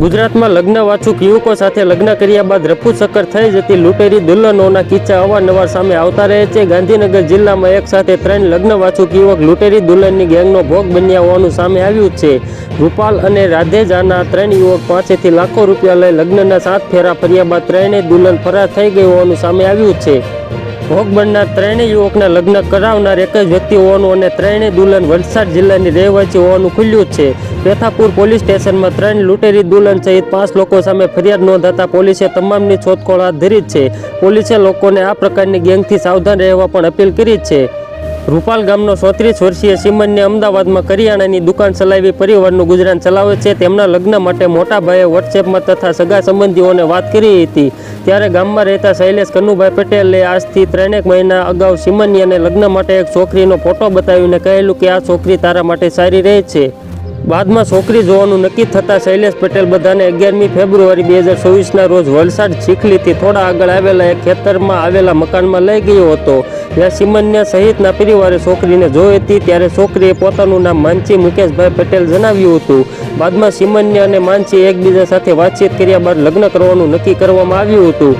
ગુજરાતમાં લગ્ન વાચુક યુવકો સાથે લગ્ન કર્યા બાદ રફુ ચક્કર થઈ જતી લૂંટેરી દુલ્હનોના કિસ્સા અવારનવાર સામે આવતા રહે છે. ગાંધીનગર જિલ્લામાં એક સાથે ત્રણ લગ્ન વાચુક યુવક લૂંટેરી દુલ્હનની ગેંગનો ભોગ બન્યા હોવાનું સામે આવ્યું છે. રૂપાલ અને રાધેજાના ત્રણ યુવક પાસેથી લાખો રૂપિયા લઈ લગ્નના સાત ફેરા ફર્યા બાદ ત્રણેય દુલ્હન ફરાર થઈ ગઈ હોવાનું સામે આવ્યું છે. ભોગ ત્રણેય યુવકના લગ્ન કરાવનાર એક જ વ્યક્તિ હોવાનું અને ત્રણેય દુલ્હન વલસાડ જિલ્લાની રહેવાસી હોવાનું ખુલ્યું છે. પેથાપુર પોલીસ સ્ટેશનમાં ત્રણ લૂંટેરી દુલ્હન સહિત પાંચ લોકો સામે ફરિયાદ નોંધાતા પોલીસે તમામની શોધખોળ હાથ ધરી છે. પોલીસે લોકોને આ પ્રકારની ગેંગથી સાવધાન રહેવા પણ અપીલ કરી છે. રૂપાલ ગામનો ચોત્રીસ વર્ષીય સિમનને અમદાવાદમાં કરિયાણાની દુકાન ચલાવી પરિવારનું ગુજરાન ચલાવે છે. તેમના લગ્ન માટે મોટા ભાઈએ વોટ્સએપમાં તથા સગા સંબંધીઓને વાત કરી હતી. ત્યારે ગામમાં રહેતા શૈલેષ કનુભાઈ પટેલે આજથી ત્રણેક મહિના અગાઉ સિમનિયાને લગ્ન માટે એક છોકરીનો ફોટો બતાવીને કહેલું કે આ છોકરી તારા માટે સારી રહે છે. બાદમાં છોકરી જોવાનું નક્કી થતાં શૈલેષ પટેલ બધાને અગિયારમી ફેબ્રુઆરી બે હજાર ચોવીસના રોજ વલસાડ ચીખલીથી થોડા આગળ આવેલા એક ખેતરમાં આવેલા મકાનમાં લઈ ગયો હતો. જ્યાં સિમન્યા સહિતના પરિવારે છોકરીને જોઈ હતી, ત્યારે છોકરીએ પોતાનું નામ માનસી મુકેશભાઈ પટેલ જણાવ્યું હતું. બાદમાં સિમન્યા અને માનસી એકબીજા સાથે વાતચીત કર્યા બાદ લગ્ન કરવાનું નક્કી કરવામાં આવ્યું હતું.